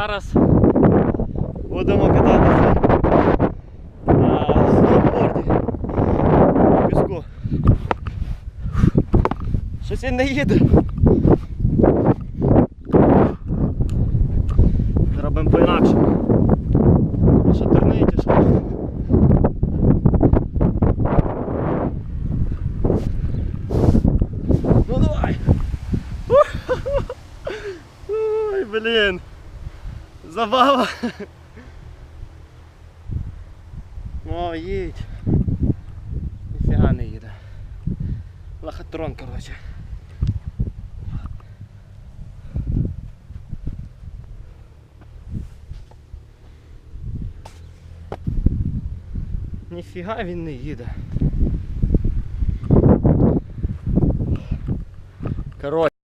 Зараз будемо кататися на сноуборді по піску. Щось він не їде. Зробимо по-інакшому. Що турниті, що? Ну давай! Ой, блін! Забава! О, їдь! Ніфіга не їде. Лохотрон, коротше. Ніфіга він не їде. Коротше.